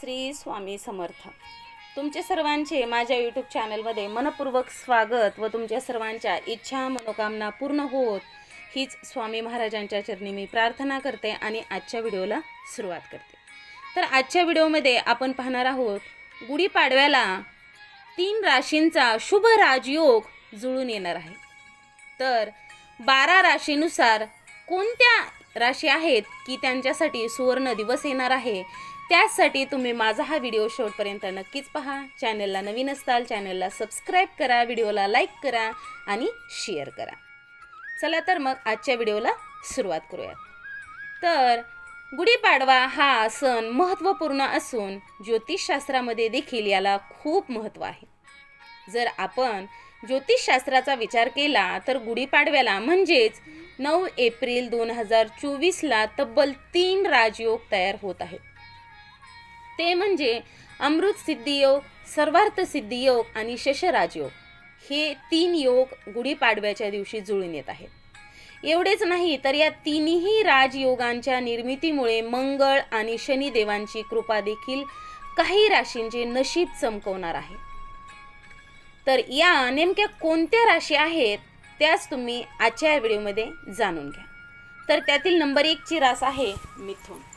श्री स्वामी समर्थ. तुमचे सर्वांचे माझ्या यूट्यूब चॅनलमध्ये मनपूर्वक स्वागत व तुमच्या सर्वांच्या इच्छा मनोकामना पूर्ण होत हीच स्वामी महाराजांच्या चरणी मी प्रार्थना करते आणि आजच्या व्हिडिओला सुरुवात करते. तर आजच्या व्हिडिओमध्ये आपण पाहणार आहोत गुढीपाडव्याला तीन राशींचा शुभ राजयोग जुळून येणार आहे. तर बारा राशीनुसार कोणत्या राशी आहेत की त्यांच्यासाठी सुवर्ण दिवस येणार आहे? त्यासाठी तुम्ही माझा हा व्हिडिओ शेवटपर्यंत नक्कीच पहा. चॅनलला नवीन असताल चॅनलला सबस्क्राईब करा व्हिडिओला लाईक करा आणि शेअर करा. चला तर मग आजच्या व्हिडिओला सुरुवात करूयात. तर गुढीपाडवा हा सण महत्त्वपूर्ण असून ज्योतिषशास्त्रामध्ये देखील याला खूप महत्त्व आहे. जर आपण ज्योतिषशास्त्राचा विचार केला तर गुढीपाडव्याला म्हणजेच नऊ एप्रिल दोन हजार चोवीसला तब्बल तीन राजयोग तयार होत आहेत. ते म्हणजे अमृत सिद्धियोग सर्वार्थ सिद्धियोग आणि शशराजयोग हे तीन योग गुढीपाडव्याच्या दिवशी जुळून येत आहेत. एवढेच नाही तर या तिन्ही राजयोगांच्या निर्मितीमुळे मंगळ आणि शनिदेवांची कृपा देखील काही राशींचे नशीब चमकवणार आहे. तर या नेमक्या कोणत्या राशी आहेत त्याच तुम्ही आजच्या व्हिडिओमध्ये जाणून घ्या. तर त्यातील नंबर एकची रास आहे मिथुन.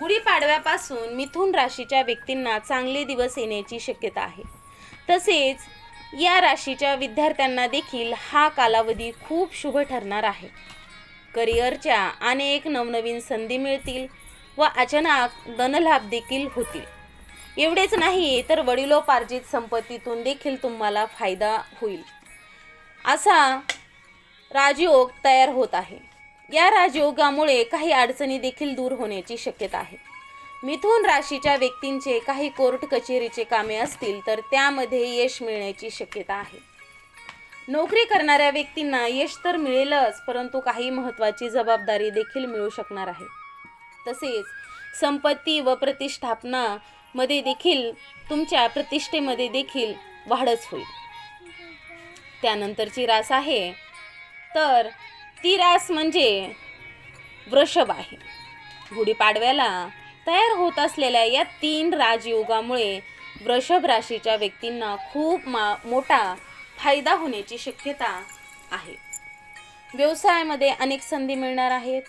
गुढीपाडव्यापासून मिथुन राशीच्या व्यक्तींना चांगले दिवस येण्याची शक्यता आहे. तसेच या राशीच्या विद्यार्थ्यांना देखील हा कालावधी खूप शुभ ठरणार आहे. करिअरच्या अनेक नवनवीन संधी मिळतील व अचानक धनलाभ देखील होतील. एवढेच नाही तर वडिलोपार्जित संपत्तीतून देखील तुम्हाला फायदा होईल. असा राजयोग तयार होत आहे. या राजयोगामुळे काही अडचणी देखील दूर होण्याची शक्यता आहे. मिथुन राशीच्या व्यक्तींचे काही कोर्ट कचेरीचे कामे असतील तर त्यामध्ये यश मिळण्याची शक्यता आहे. नोकरी करणाऱ्या व्यक्तींना यश तर मिळेलच परंतु काही महत्त्वाची जबाबदारी देखील मिळू शकणार आहे. तसेच संपत्ती व प्रतिष्ठापना मध्ये देखील तुमच्या प्रतिष्ठेमध्ये देखील वाढच होईल. त्यानंतरची रास आहे. तर ती रास म्हणजे वृषभ आहे. गुढीपाडव्याला तयार होत असलेल्या या तीन राजयोगामुळे वृषभ राशीच्या व्यक्तींना खूप मा मोठा फायदा होण्याची शक्यता आहे. व्यवसायामध्ये अनेक संधी मिळणार आहेत.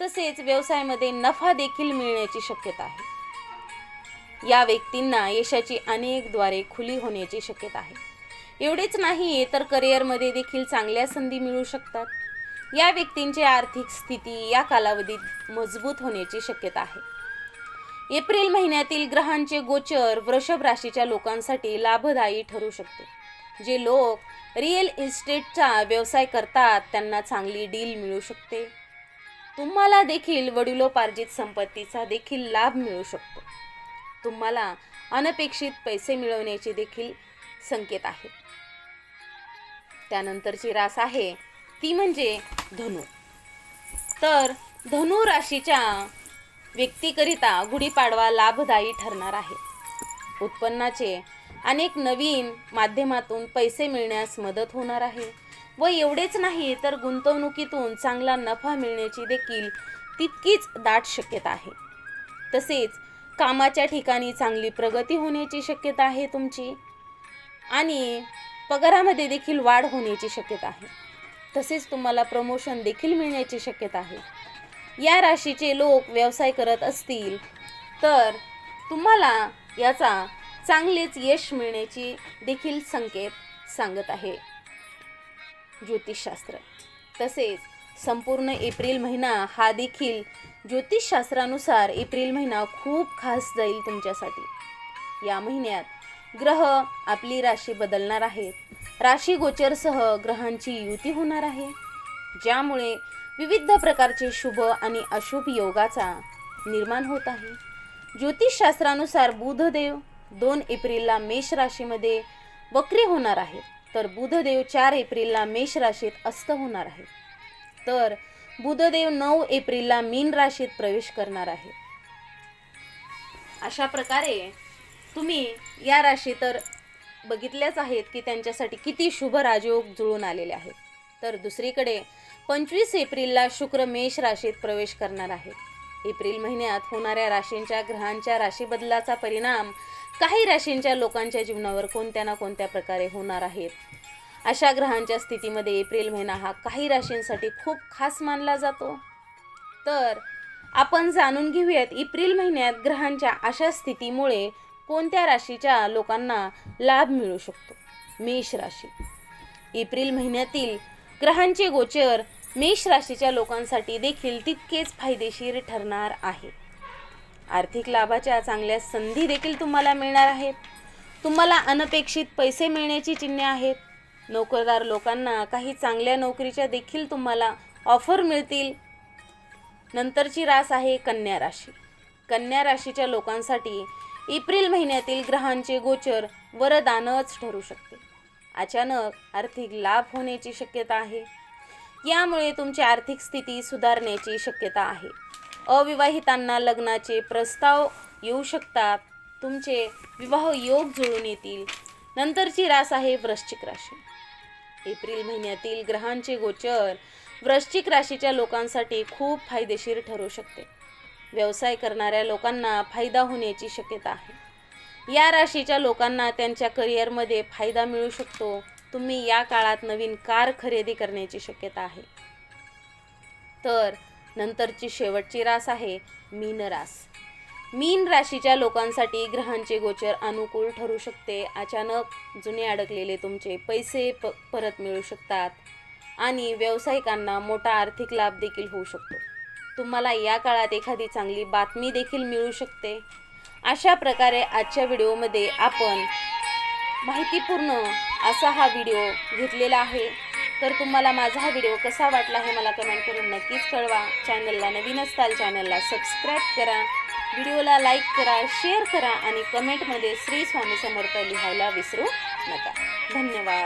तसेच व्यवसायामध्ये नफा देखील मिळण्याची शक्यता आहे. या व्यक्तींना यशाची अनेकद्वारे खुली होण्याची शक्यता आहे. एवढेच नाही तर करिअरमध्ये देखील चांगल्या संधी मिळू शकतात. या व्यक्तींची आर्थिक स्थिती या कालावधीत मजबूत होण्याची शक्यता आहे. एप्रिल महिन्यातील ग्रहांचे गोचर वृषभ राशीच्या लोकांसाठी लाभदायी ठरू शकते. जे लोक रिअल इस्टेटचा व्यवसाय करतात त्यांना चांगली डील मिळू शकते. तुम्हाला देखील वडिलोपार्जित संपत्तीचा देखील लाभ मिळू शकतो. तुम्हाला अनपेक्षित पैसे मिळवण्याचे देखील संकेत आहेत त्यानंतरची रास आहे ती म्हणजे धनु. तर धनु राशीच्या व्यक्तीकरिता गुढीपाडवा लाभदायी ठरणार आहे. उत्पन्नाचे अनेक नवीन माध्यमातून पैसे मिळण्यास मदत होणार आहे व एवढेच नाही तर गुंतवणुकीतून चांगला नफा मिळण्याची देखील तितकीच दाट शक्यता आहे. तसेच कामाच्या ठिकाणी चांगली प्रगती होण्याची शक्यता आहे तुमची आणि पगारामध्ये देखील वाढ होण्याची शक्यता आहे. तसेच तुम्हाला प्रमोशन देखील मिळण्याची शक्यता आहे. या राशीचे लोक व्यवसाय करत असतील तर तुम्हाला याचा चांगलेच यश मिळण्याची देखील संकेत सांगत आहे. ज्योतिषशास्त्र. तसेच संपूर्ण एप्रिल महिना हा देखील ज्योतिषशास्त्रानुसार एप्रिल महिना खूप खास जाईल तुमच्यासाठी. या महिन्यात ग्रह आपली राशी बदलणार आहेत. राशी गोचरसह ग्रहांची युती होणार आहे ज्यामुळे विविध प्रकारचे शुभ आणि अशुभ योगाचा निर्माण होत आहे. ज्योतिषशास्त्रानुसार बुधदेव दोन एप्रिलला मेष राशीमध्ये वक्री होणार आहेत तर बुधदेव चार एप्रिलला मेष राशीत अस्त होणार आहे. तर बुधदेव नऊ एप्रिलला मीन राशीत प्रवेश करणार आहे. अशा प्रकारे तुम्ही या राशी तर बघितल्याच आहेत की त्यांच्यासाठी किती शुभ राजयोग जुळून आलेले आहेत. तर दुसरीकडे पंचवीस एप्रिलला शुक्र मेष राशीत प्रवेश करणार आहे. एप्रिल महिन्यात होणाऱ्या राशींच्या ग्रहांच्या राशीबदलाचा परिणाम काही राशींच्या लोकांच्या जीवनावर कोणत्या ना कोणत्या प्रकारे होणार आहेत. अशा ग्रहांच्या स्थितीमध्ये एप्रिल महिना हा काही राशींसाठी खूप खास मानला जातो. तर आपण जाणून घेऊयात एप्रिल महिन्यात ग्रहांच्या अशा स्थितीमुळे कोणत्या राशीच्या लोकांना लाभ मिळू शकतो? मेष राशी. एप्रिल महिन्यातील ग्रहांचे गोचर मेष राशीच्या लोकांसाठी देखील तितकेच फायदेशीर ठरणार आहे. आर्थिक लाभाच्या चांगल्या संधी देखील तुम्हाला मिळणार आहेत. तुम्हाला अनपेक्षित पैसे मिळण्याची चिन्हे आहेत. नोकरदार लोकांना काही चांगल्या नोकरीच्या देखील तुम्हाला ऑफर मिळतील. नंतरची रास आहे कन्या राशी. कन्या राशीच्या लोकांसाठी एप्रिल महिन्यातील ग्रहांचे गोचर वरदानच ठरू शकते. अचानक आर्थिक लाभ होण्याची शक्यता आहे. यामुळे तुमची आर्थिक स्थिती सुधारण्याची शक्यता आहे. अविवाहितांना लग्नाचे प्रस्ताव येऊ शकतात. तुमचे विवाह योग जुळून येतील. नंतरची रास आहे वृश्चिक राशी. एप्रिल महिन्यातील ग्रहांचे गोचर वृश्चिक राशीच्या लोकांसाठी खूप फायदेशीर ठरू शकते. व्यवसाय करणाऱ्या लोकांना फायदा होण्याची शक्यता आहे. या राशीच्या लोकांना त्यांच्या करिअरमध्ये फायदा मिळू शकतो. तुम्ही या काळात नवीन कार खरेदी करण्याची शक्यता आहे. तर नंतरची शेवटची रास आहे मीन रास. मीन राशीच्या लोकांसाठी ग्रहांचे गोचर अनुकूल ठरू शकते. अचानक जुने अडकलेले तुमचे पैसे प परत मिळू शकतात आणि व्यावसायिकांना मोठा आर्थिक लाभ देखील होऊ शकतो. तुम्हाला या काळात एखादी चांगली बातमी देखील मिळू शकते. अशा प्रकारे आजच्या व्हिडिओमध्ये आपण माहितीपूर्ण असा हा व्हिडिओ घेतलेला आहे. तर तुम्हाला माझा हा व्हिडिओ कसा वाटला हे मला कमेंट करून नक्कीच कळवा. चॅनलला नवीन असताल चॅनलला सबस्क्राईब करा. व्हिडिओला लाईक करा शेअर करा आणि कमेंटमध्ये श्री स्वामी समर्थ लिहायला विसरू नका. धन्यवाद.